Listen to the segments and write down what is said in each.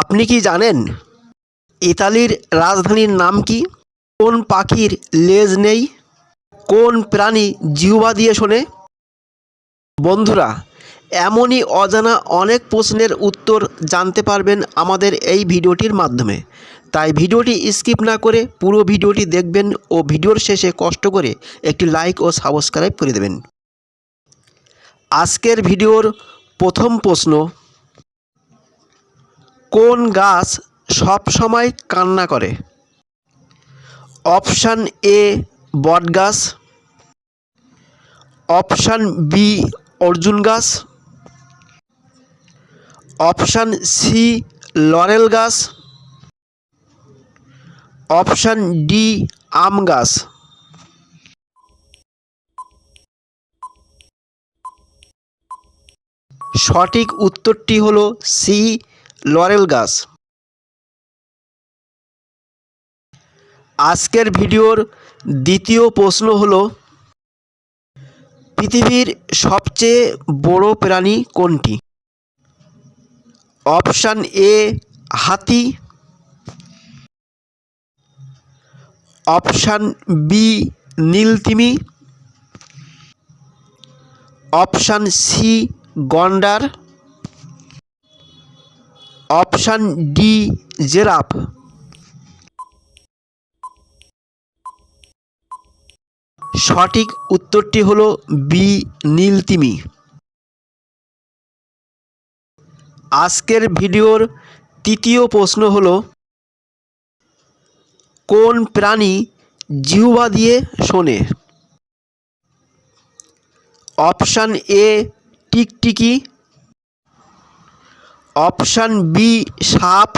আপনি কি জানেন ইতালির রাজধানীর নাম কি? কোন পাখির লেজ নেই? কোন প্রাণী জিহ্বা দিয়ে শোনে? বন্ধুরা, এমনই অজানা অনেক প্রশ্নের উত্তর জানতে পারবেন আমাদের এই ভিডিওটির মাধ্যমে। তাই ভিডিওটি স্কিপ না করে পুরো ভিডিওটি দেখবেন ও ভিডিওর শেষে কষ্ট করে একটি লাইক ও সাবস্ক্রাইব করে দেবেন। আজকের ভিডিওর প্রথম প্রশ্ন কোন গাছ সব সময় কান্না করে? অপশান এ বট গাছ অপশান বি, অর্জুন গাছ। অপশান সি, লরেল গাছ। অপশান ডি, আম গাছ। সঠিক উত্তরটি হলো সি লরেল গাছ। আজকের ভিডিওর দ্বিতীয় প্রশ্ন হলো, পৃথিবীর সবচেয়ে বড় প্রাণী কোনটি? অপশান এ, হাতি। অপশান বি, নীলতিমি। অপশান সি, গন্ডার। Option D, giraffe. সঠিক উত্তরটি হলো বি, নীলতিমি। আজকের ভিডিওর তৃতীয় প্রশ্ন হলো, কোন প্রাণী জিহ্বা দিয়ে শোনে? অপশান এ, টিকটিকি। অপশান বি সাপ।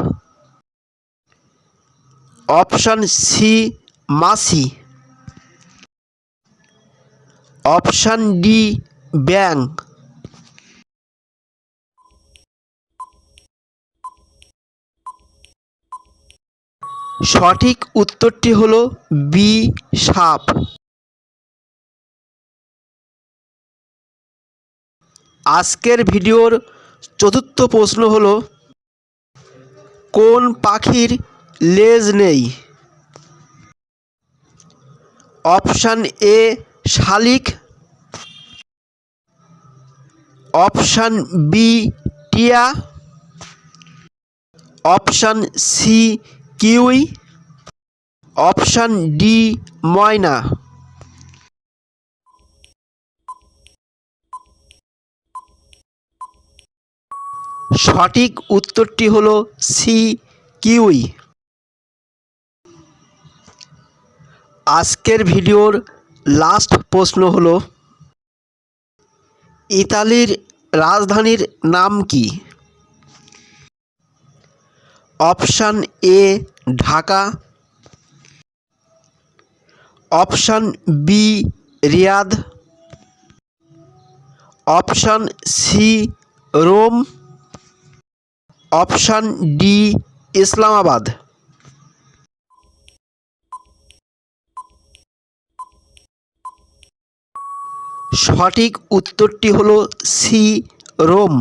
অপশান সি মাসি অপশান ডি ব্যাং সঠিক উত্তরটি হলো বি সাপ। আজকের ভিডিওর চতুর্থ প্রশ্ন হলো, কোন পাখির লেজ নেই? অপশান এ, শালিক। অপশান বি, টিয়া। Option C, kiwi. Option D, ময়না। সঠিক উত্তরটি হলো সি, কিউই। আজকের ভিডিওর লাস্ট প্রশ্ন হলো, ইতালির রাজধানীর নাম কি? Option A, Dhaka. Option B, Riyadh. Option C, Rome. Option D Islamabad. সঠিক উত্তরটি হলো সি রোম।